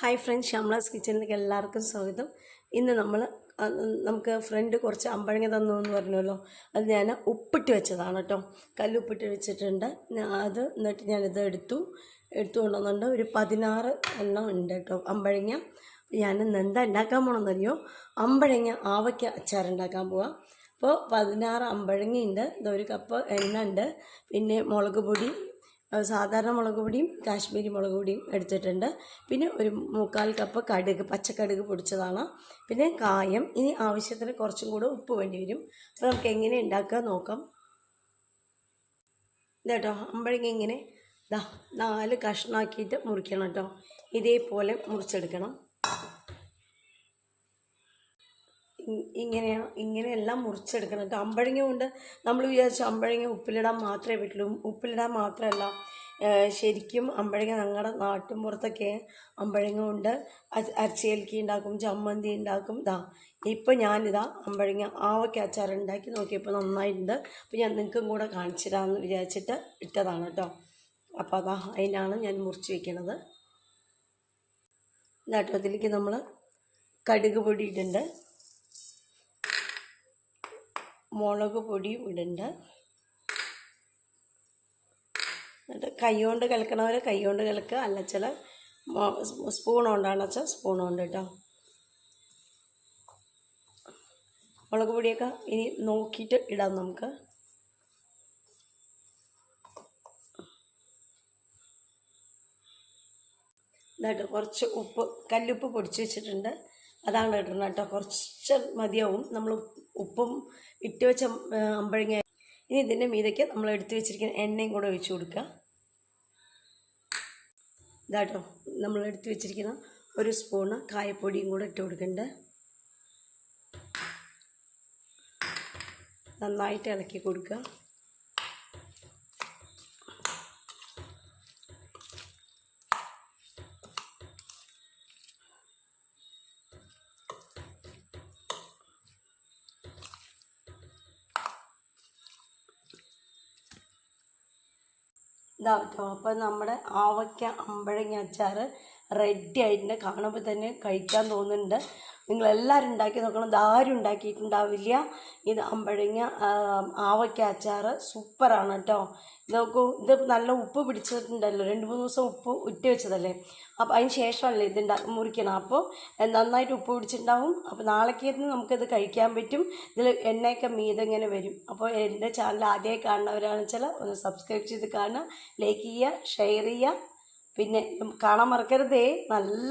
Hi friends Shamla's കിച്ചണിലേക്ക് എല്ലാവർക്കും സ്വാഗതം. ഇന്ന് നമ്മൾ നമുക്ക് ഫ്രണ്ട് കുറച്ച് അമ്പഴങ്ങ തന്നു എന്ന് പറഞ്ഞല്ലോ. അത് ഞാൻ ഉപ്പിട്ട് വെച്ചതാണ് കേട്ടോ കല്ലുപ്പിട്ട് വെച്ചിട്ടുണ്ട്. അത് എന്നിട്ട് ഞാനിത് എടുത്തു. എടുത്തു കൊണ്ടുവന്നുണ്ട് ഒരു പതിനാറ് എണ്ണം ഉണ്ട് കേട്ടോ അമ്പഴങ്ങ. ഞാൻ എന്താ ഉണ്ടാക്കാൻ പോകണമെന്നറിയോ അമ്പഴങ്ങ ആവയ്ക്ക അച്ചാർ ഉണ്ടാക്കാൻ പോവാം. അപ്പോൾ പതിനാറ് അമ്പഴങ്ങയുണ്ട്. ഇത് ഒരു കപ്പ് എണ്ണ ഉണ്ട്. പിന്നെ മുളക് പൊടി സാധാരണ മുളക് പൊടിയും കാശ്മീരി മുളക് പൊടിയും എടുത്തിട്ടുണ്ട്. പിന്നെ ഒരു മുക്കാൽ കപ്പ് കടുക് പച്ചക്കടുക് പൊടിച്ചതാണ്. പിന്നെ കായം ഇനി ആവശ്യത്തിന് കുറച്ചും കൂടെ ഉപ്പ് വേണ്ടി വരും. അപ്പോൾ നമുക്ക് എങ്ങനെ ഉണ്ടാക്കുക നോക്കാം. ഇതേട്ടോ അമ്പഴങ്ങ ഇങ്ങനെ ദാ നാല് കഷ്ണാക്കിയിട്ട് മുറിക്കണം കേട്ടോ ഇതേപോലെ മുറിച്ചെടുക്കണം. ഇങ്ങനെയാണ് ഇങ്ങനെയെല്ലാം മുറിച്ചെടുക്കണം കേട്ടോ. അമ്പഴങ്ങ കൊണ്ട് നമ്മൾ വിചാരിച്ചു അമ്പഴങ്ങ ഉപ്പിലിടാൻ മാത്രമേ പറ്റുള്ളൂ. ഉപ്പിലിടാൻ മാത്രമല്ല ശരിക്കും അമ്പഴങ്ങ ഞങ്ങളുടെ നാട്ടിൻ പുറത്തൊക്കെ അമ്പഴങ്ങ കൊണ്ട് അരച്ചേൽക്കി ഉണ്ടാക്കും ചമ്മന്തി ഉണ്ടാക്കും. ഇതാ ഇപ്പം ഞാനിതാ അമ്പഴങ്ങ ആവയ്ക്ക അച്ചാർ ഉണ്ടാക്കി നോക്കിയപ്പോൾ നന്നായിട്ടുണ്ട്. അപ്പോൾ ഞാൻ നിങ്ങൾക്കും കൂടെ കാണിച്ചിടാമെന്ന് വിചാരിച്ചിട്ട് ഇട്ടതാണ് കേട്ടോ. അപ്പോൾ അതാ അതിനാണ് ഞാൻ മുറിച്ച് വെക്കണത്. ഇതാട്ടോ അതിലേക്ക് നമ്മൾ കടുക് പൊടിയിട്ടുണ്ട്. മുളക് പൊടി ഇടണ്ട. എന്നിട്ട് കൈ കൊണ്ട് കലക്കണവർ കൈ കൊണ്ട് കലക്കുക അല്ല ചില സ്പൂൺ കൊണ്ടാണ് വെച്ചാൽ സ്പൂൺ കൊണ്ട് കേട്ടോ മുളക് പൊടിയൊക്കെ ഇനി നോക്കിയിട്ട് ഇടാം നമുക്ക്. ഇതായിട്ട് കുറച്ച് ഉപ്പ് കല്ലുപ്പ് പൊടിച്ച് വെച്ചിട്ടുണ്ട്. അതാണ് ഇടുന്നത് കേട്ടോ കുറച്ച് മതിയാവും. നമ്മൾ ഉപ്പും ഇട്ട് വെച്ച അമ്പഴങ്ങ. ഇനി ഇതിന്റെ മീതയ്ക്ക് നമ്മൾ എടുത്തു വെച്ചിരിക്കുന്ന എണ്ണയും കൂടെ ഒഴിച്ചു കൊടുക്കുക. ഇതാട്ടോ നമ്മൾ എടുത്തു വെച്ചിരിക്കുന്ന ഒരു സ്പൂണ് കായപ്പൊടിയും കൂടെ ഇട്ട് കൊടുക്കണ്ട. നന്നായിട്ട് ഇളക്കി കൊടുക്കുക. ഇതാ കേട്ടോ. അപ്പോൾ നമ്മുടെ ആവയ്ക്ക അമ്പഴങ്ങ അച്ചാർ റെഡി ആയിട്ടുണ്ട് കാണുമ്പോൾ തന്നെ കഴിക്കാൻ തോന്നുന്നുണ്ട്. നിങ്ങളെല്ലാവരും ഉണ്ടാക്കി നോക്കണം. ഇതാരും ഉണ്ടാക്കിയിട്ടുണ്ടാവില്ല. ഇത് അമ്പഴങ്ങ ആവയ്ക്ക അച്ചാർ സൂപ്പറാണ് കേട്ടോ. ഇത് നോക്കൂ ഇത് നല്ല ഉപ്പ് പിടിച്ചിട്ടുണ്ടല്ലോ. രണ്ട് മൂന്ന് ദിവസം ഉപ്പ് ഉറ്റ വെച്ചതല്ലേ? അപ്പോൾ അതിന് ശേഷമല്ലേ ഇത് മുറിക്കണം. അപ്പോൾ നന്നായിട്ട് ഉപ്പ് പിടിച്ചിട്ടുണ്ടാവും. അപ്പോൾ നാളേക്ക് നമുക്കിത് കഴിക്കാൻ പറ്റും. ഇതിൽ എണ്ണയൊക്കെ മീതെ ഇങ്ങനെ വരും. അപ്പോൾ എന്റെ ചാനൽ ആദ്യമായി കാണുന്നവരാണെന്ന് വെച്ചാൽ ഒന്ന് സബ്സ്ക്രൈബ് ചെയ്ത് കാണുക ലൈക്ക് ചെയ്യുക ഷെയർ ചെയ്യുക. പിന്നെ കാണാൻ മറക്കരുതേ. നല്ല